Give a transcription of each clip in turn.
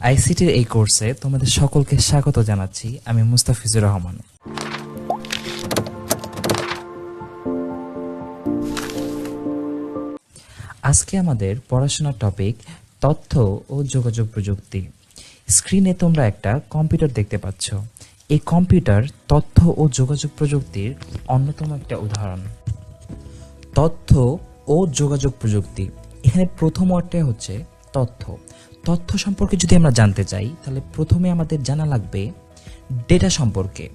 আইসিটির এই কোর্সে তোমাদের সকলকে স্বাগত জানাচ্ছি আমি মুস্তাফিজুর রহমান। আজকে আমাদের পড়াশোনার টপিক তথ্য ও যোগাযোগ প্রযুক্তি। স্ক্রিনে তোমরা একটা কম্পিউটার দেখতে পাচ্ছ। এই কম্পিউটার তথ্য ও যোগাযোগ প্রযুক্তির অন্যতম একটা উদাহরণ। তথ্য ও যোগাযোগ প্রযুক্তি। এখানে প্রথম অর্থে হচ্ছে তথ্য। তথ্য সম্পর্কে যদি আমরা জানতে চাই, তাহলে প্রথমে আমাদের জানা লাগবে ডেটা সম্পর্কে।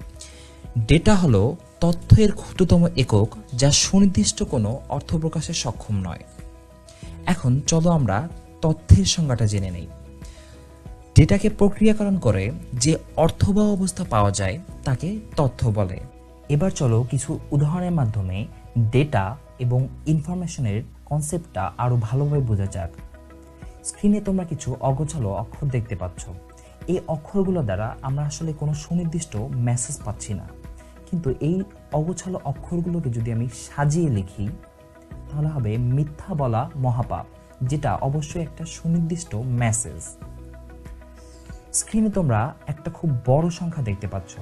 ডেটা হলো তথ্যের ক্ষুদ্রতম একক যা সুনির্দিষ্ট কোনো অর্থ প্রকাশে সক্ষম নয়। এখন চলো আমরা তথ্যের সংজ্ঞাটা জেনে নেই। ডেটাকে প্রক্রিয়াকরণ করে যে অর্থ বা অবস্থা পাওয়া যায়, তাকে তথ্য বলে। এবার চলো কিছু উদাহরণের মাধ্যমে ডেটা এবং ইনফরমেশনের কনসেপ্টটা আরও ভালোভাবে বোঝা যাক। স্ক্রিনে তোমরা কিছু অগোছালো অক্ষর দেখতে পাচ্ছ। এই অক্ষরগুলো দ্বারা আমরা আসলে কোনো সুনির্দিষ্ট মেসেজ পাচ্ছি না। কিন্তু এই অগোছালো অক্ষরগুলোকে যদি আমি সাজিয়ে লিখি, তাহলে হবে মিথ্যা বলা মহাপাপ, যেটা অবশ্যই একটা সুনির্দিষ্ট মেসেজ স্ক্রিনে তোমরা একটা খুব বড় সংখ্যা দেখতে পাচ্ছ।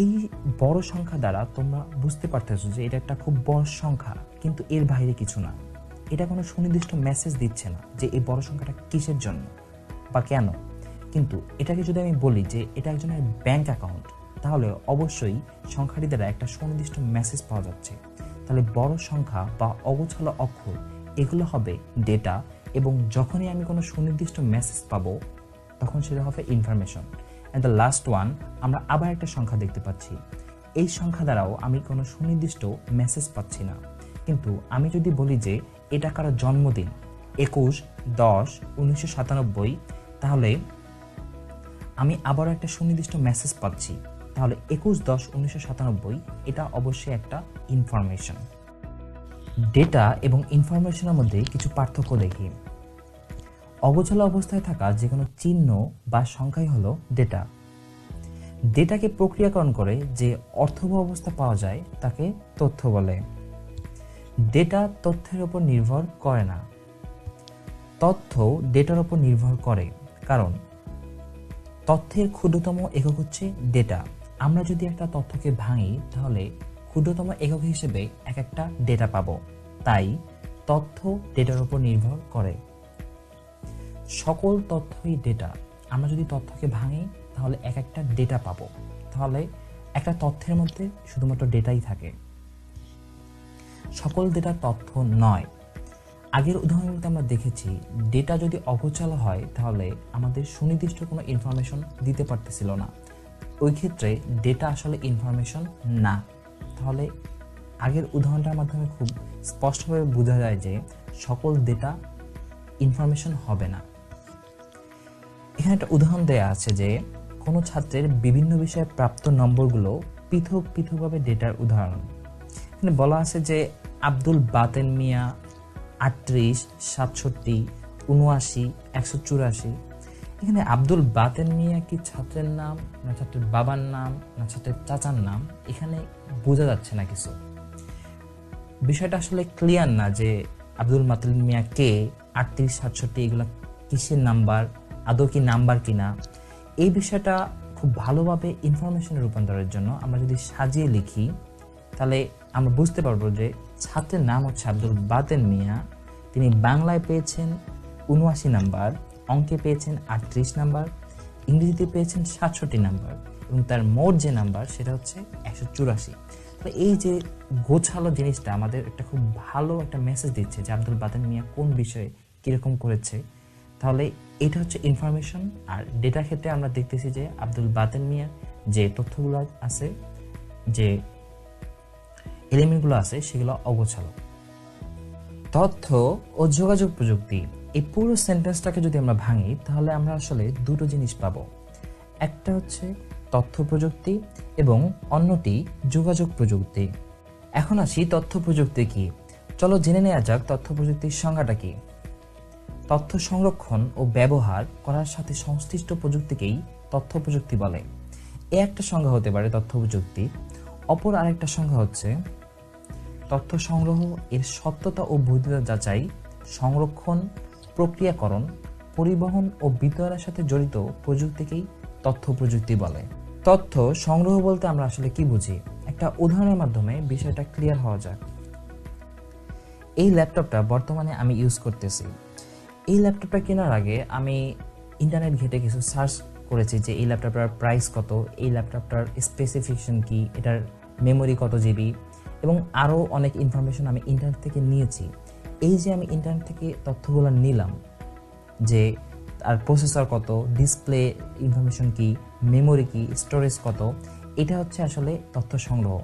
এই বড় সংখ্যা দ্বারা তোমরা বুঝতে পারতেছো যে এটা একটা খুব বড় সংখ্যা, কিন্তু এর বাইরে কিছু না। এটা কোনো সুনির্দিষ্ট মেসেজ দিচ্ছে না যে এই বড় সংখ্যাটা কিসের জন্য বা কেন। কিন্তু এটাকে যদি আমি বলি যে এটা একজনের ব্যাংক অ্যাকাউন্ট তাহলে অবশ্যই সংখ্যাটি দ্বারা একটা সুনির্দিষ্ট মেসেজ পাওয়া যাচ্ছে। তাহলে বড় সংখ্যা বা অগোছালো অক্ষর, এগুলো হবে ডেটা এবং যখনই আমি কোনো সুনির্দিষ্ট মেসেজ পাবো, তখন সেটা হবে information and the last one আমরা আবার একটা সংখ্যা দেখতে পাচ্ছি। এই সংখ্যা দ্বারাও আমি কোনো সুনির্দিষ্ট মেসেজ পাচ্ছি না। কিন্তু আমি যদি বলি যে এটা কারও জন্মদিন। একুশ, দশ, উনিশশো সাতানব্বই। তাহলে আমি আবারও একটা সুনির্দিষ্ট মেসেজ পাচ্ছি। তাহলে একুশ, দশ, উনিশশো সাতানব্বই, এটা অবশ্যই একটা ইনফরমেশন ডেটা এবং ইনফরমেশনের মধ্যে কিছু পার্থক্য দেখি। অগোছালো অবস্থায় থাকা যে কোনো চিহ্ন বা সংখ্যাই হলো ডেটা ডেটাকে প্রক্রিয়াকরণ করে যে অর্থব অবস্থা পাওয়া যায়, তাকে তথ্য বলে। ডেটা তথ্যের উপর নির্ভর করে না। তথ্য ডেটার উপর নির্ভর করে, কারণ তথ্যের ক্ষুদ্রতম একক হচ্ছে ডেটা আমরা যদি একটা তথ্যকে ভাঙি, তাহলে ক্ষুদ্রতম একক হিসেবে এক একটা ডেটা পাবো। তাই তথ্য ডেটার উপর নির্ভর করে। সকল তথ্যই ডেটা আমরা যদি তথ্যকে ভাঙি, তাহলে এক একটা ডেটা পাবো। তাহলে একটা তথ্যের মধ্যে শুধুমাত্র ডেটাই থাকে। সকল ডেটা তথ্য নয়। আগের উদাহরণগুলোতে আমরা দেখেছি ডেটা যদি অগোছালো হয়, তাহলে আমাদের সুনির্দিষ্ট কোনো ইনফরমেশন দিতে পারতেছিল না। ওই ক্ষেত্রে ডেটা আসলে ইনফরমেশন না। তাহলে আগের উদাহরণটার মাধ্যমে খুব স্পষ্টভাবে বোঝা যায় যে সকল ডেটা ইনফরমেশন হবে না। এখানে একটা উদাহরণ দেয়া আছে যে কোনো ছাত্রের বিভিন্ন বিষয়ে প্রাপ্ত নম্বরগুলো পৃথক পৃথকভাবে ডেটার উদাহরণ। এখানে বলা আছে যে আব্দুল বাতেন মিয়া আটত্রিশ, সাতষট্টি, উনআশি, একশো চুরাশি। এখানে আব্দুল বাতেন মিয়া কি ছাত্রের নাম, না ছাত্রের বাবার নাম, না ছাত্রের চাচার নাম? এখানে বোঝা যাচ্ছে না কিছু। বিষয়টা আসলে ক্লিয়ার না যে আব্দুল মাতুল মিয়া কে, আটত্রিশ, সাতষট্টি, এগুলো কিসের নাম্বার, আদৌ কি নাম্বার কিনা? এই বিষয়টা খুব ভালোভাবে ইনফরমেশনে রূপান্তরের জন্য আমরা যদি সাজিয়ে লিখি, তাহলে আমরা বুঝতে পারব যে ছাত্রের নাম হচ্ছে আব্দুল বাতেন মিয়া। তিনি বাংলায় পেয়েছেন উনআশি নাম্বার, অঙ্কে পেয়েছেন আটত্রিশ নাম্বার, ইংরেজিতে পেয়েছেন সাতষট্টি নাম্বার এবং তার মোট যে নাম্বার সেটা হচ্ছে একশো চুরাশি। তো এই যে গোছালো জিনিসটা আমাদের একটা খুব ভালো একটা মেসেজ দিচ্ছে যে আব্দুল বাতেন মিয়া কোন বিষয়ে কীরকম করেছে। তাহলে এটা হচ্ছে ইনফরমেশন আর ডেটা ক্ষেত্রে আমরা দেখতেছি যে আব্দুল বাতেন মিয়ার যে তথ্যগুলো আছে, যে এলিমেন্টগুলো আছে, সেগুলো অগোছালো। তথ্য ও যোগাযোগ প্রযুক্তি, এই পুরো সেন্টেন্সটাকে যদি আমরা ভাঙি, তাহলে আমরা আসলে দুটো জিনিস পাবো। একটা হচ্ছে তথ্য প্রযুক্তি এবং অন্যটি যোগাযোগ প্রযুক্তি। এখন আসি তথ্য প্রযুক্তি কি? চলো জেনে নেওয়া যাক তথ্য প্রযুক্তির সংজ্ঞাটা কি। তথ্য সংরক্ষণ ও ব্যবহার করার সাথে সংশ্লিষ্ট প্রযুক্তিকেই তথ্য প্রযুক্তি বলে। এ একটা সংজ্ঞা হতে পারে তথ্য প্রযুক্তি। অপর আরেকটা সংজ্ঞা হচ্ছে তথ্য সংগ্রহ, এর সত্যতা ও বৈধতা যাচাই, সংরক্ষণ, প্রক্রিয়াকরণ, পরিবহন ও বিতরণের সাথে জড়িত প্রযুক্তিকেই তথ্য প্রযুক্তি বলে। তথ্য সংগ্রহ বলতে আমরা আসলে কি বুঝি? একটা উদাহরণের মাধ্যমে বিষয়টা ক্লিয়ার হওয়া যায় এই ল্যাপটপটা বর্তমানে আমি ইউজ করতেছি। এই ল্যাপটপটা কেনার আগে আমি ইন্টারনেট ঘেটে কিছু সার্চ করেছি যে এই ল্যাপটপটার প্রাইস কত, এই ল্যাপটপটার স্পেসিফিকেশন কি, এটার মেমোরি কত জিবি এবং আরও অনেক ইনফরমেশন আমি ইন্টারনেট থেকে নিয়েছি। এই যে আমি ইন্টারনেট থেকে তথ্যগুলো নিলাম, যে আর প্রসেসর কত ডিসপ্লে ইনফরমেশন কি মেমোরি কি স্টোরেজ কত, এটা হচ্ছে আসলে তথ্য সংগ্রহ।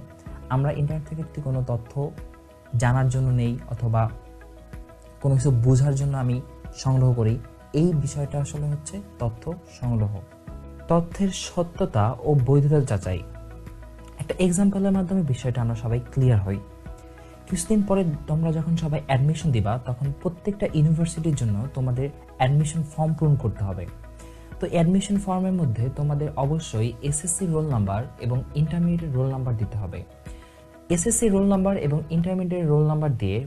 আমরা ইন্টারনেট থেকে যদি কোনো তথ্য জানার জন্য নেই অথবা কোনো কিছু বোঝার জন্য আমি সংগ্রহ করি, এই বিষয়টা আসলে হচ্ছে তথ্য সংগ্রহ। তথ্যের সত্যতা ও বৈধতা যাচাই। একটা এক্সাম্পলের মাধ্যমে বিষয়টা আমরা সবাই ক্লিয়ার হই। কিছুদিন পরে তোমরা যখন সবাই অ্যাডমিশন দিবা, তখন প্রত্যেকটা ইউনিভার্সিটির জন্য তোমাদের অ্যাডমিশন ফর্ম পূরণ করতে হবে। তো অ্যাডমিশন ফর্মের মধ্যে তোমাদের অবশ্যই এসএসসি রোল নাম্বার এবং ইন্টারমিডিয়েট রোল নাম্বার দিতে হবে। এসএসসি রোল নাম্বার এবং ইন্টারমিডিয়েট রোল নাম্বার দিয়ে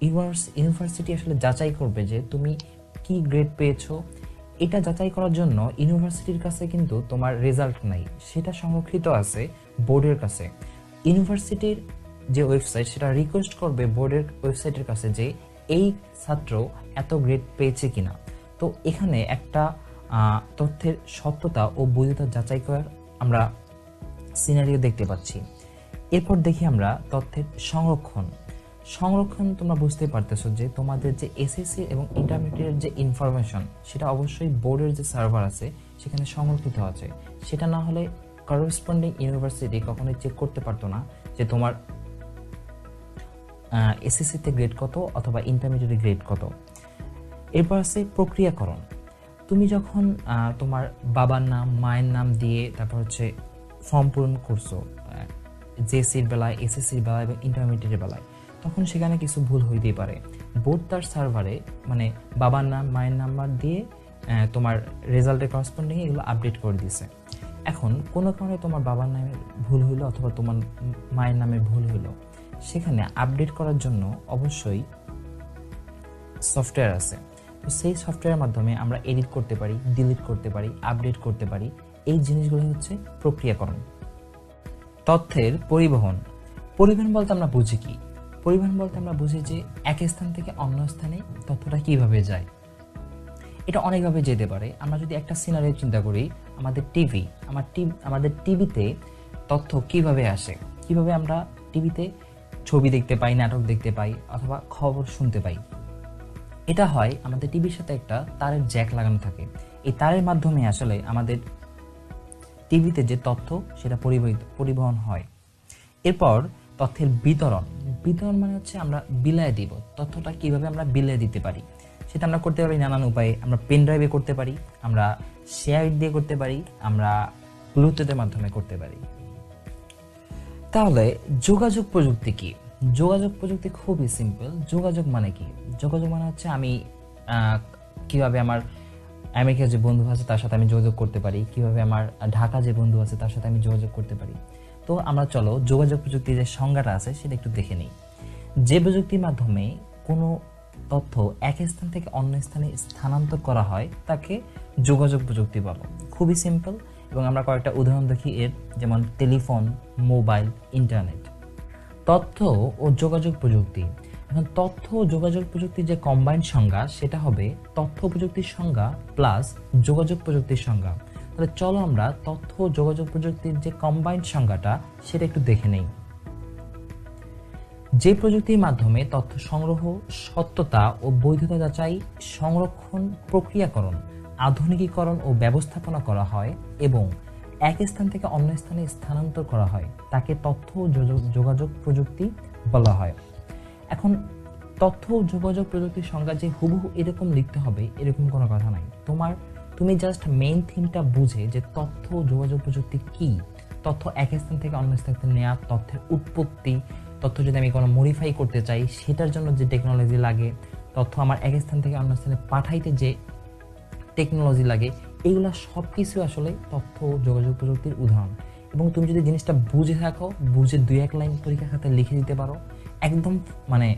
ইউনিভার্স, ইউনিভার্সিটি আসলে যাচাই করবে যে তুমি কি গ্রেড পেয়েছ। এটা যাচাই করার জন্য ইউনিভার্সিটির কাছে কিন্তু তোমার রেজাল্ট নাই। সেটা সংরক্ষিত আছে। বোর্ডের কাছে। ইউনিভার্সিটির যে ওয়েবসাইট, সেটা রিকোয়েস্ট করবে বোর্ডের ওয়েবসাইটের কাছে যে এই ছাত্র এত গ্রেড পেয়েছে কিনা। তো এখানে একটা তথ্যের সত্যতা ও বৈধতা যাচাই করার আমরা সিনারিও দেখতে পাচ্ছি। এরপর দেখি আমরা তথ্যের সংরক্ষণ। সংরক্ষণ তোমরা বুঝতে পারতেছো যে তোমাদের যে এসএসসি এবং ইন্টারমিডিয়েট যে ইনফরমেশন সেটা অবশ্যই বোর্ডের যে সার্ভার আছে, সেখানে সংরক্ষিত আছে। সেটা না হলে করসপন্ডিং ইউনিভার্সিটি কখনোই চেক করতে পারতো না যে তোমার এসএসসিতে গ্রেড কত অথবা ইন্টারমিডিয়েট গ্রেড কত। এরপর আছে প্রক্রিয়াকরণ। তুমি যখন তোমার বাবার নাম, মায়ের নাম দিয়ে তারপর হচ্ছে ফর্ম পূরণ করছ জেসির বেলায় এসএসসির বেলায় এবং ইন্টারমিডিয়েটের বেলায়, তখন সেখানে কিছু ভুল হইতেই পারে। বোর্ড তার সার্ভারে মানে বাবার নাম, মায়ের নাম্বার দিয়ে তোমার রেজাল্টের করসপন্ডিং এগুলো আপডেট করে দিছে এখন কোনো কারণে তোমার বাবার নামে ভুল হইল অথবা তোমার মায়ের নামে ভুল হইল, সেখানে আপডেট করার জন্য অবশ্যই সফটওয়্যার আছে। তো সেই সফটওয়্যারের মাধ্যমে আমরা এডিট করতে পারি ডিলিট করতে পারি আপডেট করতে পারি। এই জিনিসগুলো হচ্ছে প্রক্রিয়াকরণ। তথ্যের পরিবহন। পরিবহন বলতে আমরা বুঝি কি? পরিবহন বলতে আমরা বুঝি যে এক স্থান থেকে অন্য স্থানে তথ্যটা কীভাবে যায়। এটা অনেকভাবে যেতে পারে। আমরা যদি একটা সিনারি চিন্তা করি আমাদের টিভি আমার টিভি আমাদের টিভিতে তথ্য কীভাবে আসে? কীভাবে আমরা টিভিতে ছবি দেখতে পাই, নাটক দেখতে পাই, অথবা খবর শুনতে পাই? এটা হয় আমাদের টিভির সাথে একটা তারের জ্যাক লাগানো থাকে। এই তারের মাধ্যমে আসলে আমাদের টিভিতে যে তথ্য, সেটা পরিবহিত পরিবহন হয়। এরপর তথ্যের বিতরণ। বিতরণ মানে হচ্ছে আমরা বিলায় দিব। তথ্যটা কীভাবে আমরা বিলায় দিতে পারি? সেটা আমরা করতে পারি, নানান উপায়ে। আমরা পেন ড্রাইভে করতে পারি, আমরা শেয়ার দিয়ে করতে পারি, আমরা ব্লুটুথের মাধ্যমে করতে পারি। তাহলে, যোগাযোগ প্রযুক্তি কি? যোগাযোগ প্রযুক্তি খুবই সিম্পল যোগাযোগ মানে কি? যোগাযোগ মানে হচ্ছে আমি কীভাবে আমার আমেরিকার যে বন্ধু আছে তার সাথে আমি যোগাযোগ করতে পারি, কীভাবে আমার ঢাকা যে বন্ধু আছে তার সাথে আমি যোগাযোগ করতে পারি। তো আমরা চলো যোগাযোগ প্রযুক্তির যে সংজ্ঞাটা আছে সেটা একটু দেখে নিই। যে প্রযুক্তির মাধ্যমে কোনো তথ্য এক স্থান থেকে অন্য স্থানে স্থানান্তর করা হয়, তাকে যোগাযোগ প্রযুক্তি বলো। খুবই সিম্পল এবং আমরা কয়েকটা উদাহরণ দেখি এর, যেমন টেলিফোন, মোবাইল ইন্টারনেট তথ্য ও যোগাযোগ প্রযুক্তি। এখন তথ্য ও যোগাযোগ প্রযুক্তির যে কম্বাইন্ড সংজ্ঞা, সেটা হবে তথ্য প্রযুক্তির সংজ্ঞা প্লাস যোগাযোগ প্রযুক্তির সংজ্ঞা। তাহলে চলো আমরা তথ্য ও যোগাযোগ প্রযুক্তির যে কম্বাইন্ড সংজ্ঞাটা, সেটা একটু দেখে নেই। যে প্রযুক্তির মাধ্যমে তথ্য সংগ্রহ, সত্যতা ও বৈধতা যাচাই, সংরক্ষণ, প্রক্রিয়াকরণ, আধুনিকীকরণ ও ব্যবস্থাপনা করা হয় এবং এক স্থান থেকে অন্য স্থানে স্থানান্তর করা হয়, তাকে তথ্য ও যোগাযোগ প্রযুক্তি বলা হয়। এখন, তথ্য ও যোগাযোগ প্রযুক্তির সংজ্ঞা যে হুবহু এরকম লিখতে হবে, এরকম কোনো কথা নাই। তোমার, তুমি জাস্ট মেইন থিমটা বুঝে যে তথ্য ও যোগাযোগ প্রযুক্তি কি, তথ্য এক স্থান থেকে অন্য স্থানে নেওয়া তথ্যের উৎপত্তি তথ্য যদি আমি কোনো মডিফাই করতে চাই, সেটার জন্য যে টেকনোলজি লাগে, তথ্য আমার এক স্থান থেকে অন্য স্থানে পাঠাইতে যে টেকনোলজি লাগে, এইগুলো সব কিছু আসলে তথ্য, যোগাযোগ প্রযুক্তির উদাহরণ। এবং তুমি যদি জিনিসটা বুঝে থাকো, বুঝে দুই এক লাইন পরীক্ষার খাতায় লিখে দিতে পারো, একদম মানে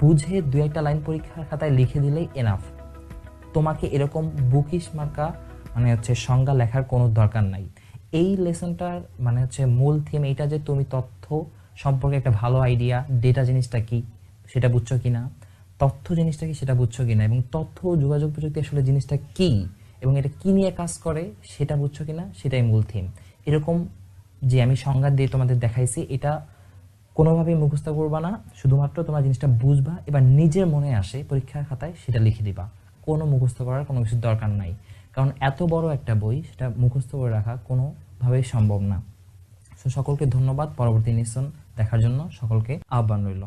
বুঝে দু একটা লাইন পরীক্ষার খাতায় লিখে দিলেই এনাফ তোমাকে এরকম বুকিশ মার্কা মানে হচ্ছে সংজ্ঞা লেখার কোনো দরকার নাই। এই লেসনটার মানে হচ্ছে মূল থিম এইটা যে তুমি তথ্য সম্পর্কে একটা ভালো আইডিয়া ডেটা জিনিসটা কি, সেটা বুঝছ কিনা, তথ্য জিনিসটা কি, সেটা বুঝছ কিনা, এবং তথ্য যোগাযোগ প্রযুক্তি আসলে জিনিসটা কি, এবং এটা কি নিয়ে কাজ করে, সেটা বুঝছ কিনা, সেটাই মূল থিম এরকম যে আমি সংজ্ঞা দিয়ে তোমাদের দেখাইছি, এটা কোনোভাবেই মুখস্থ করবা না, শুধুমাত্র তোমার জিনিসটা বুঝবা, এবার নিজের মনে আসে পরীক্ষার খাতায় সেটা লিখে দিবা। কোনো মুখস্থ করার কোনো কিছুর দরকার নাই। কারণ এত বড় একটা বই, সেটা মুখস্থ করে রাখা কোনোভাবেই সম্ভব না। সো সকলকে ধন্যবাদ, পরবর্তী নিশ্চন দেখার জন্য সকলকে আহ্বান রইল।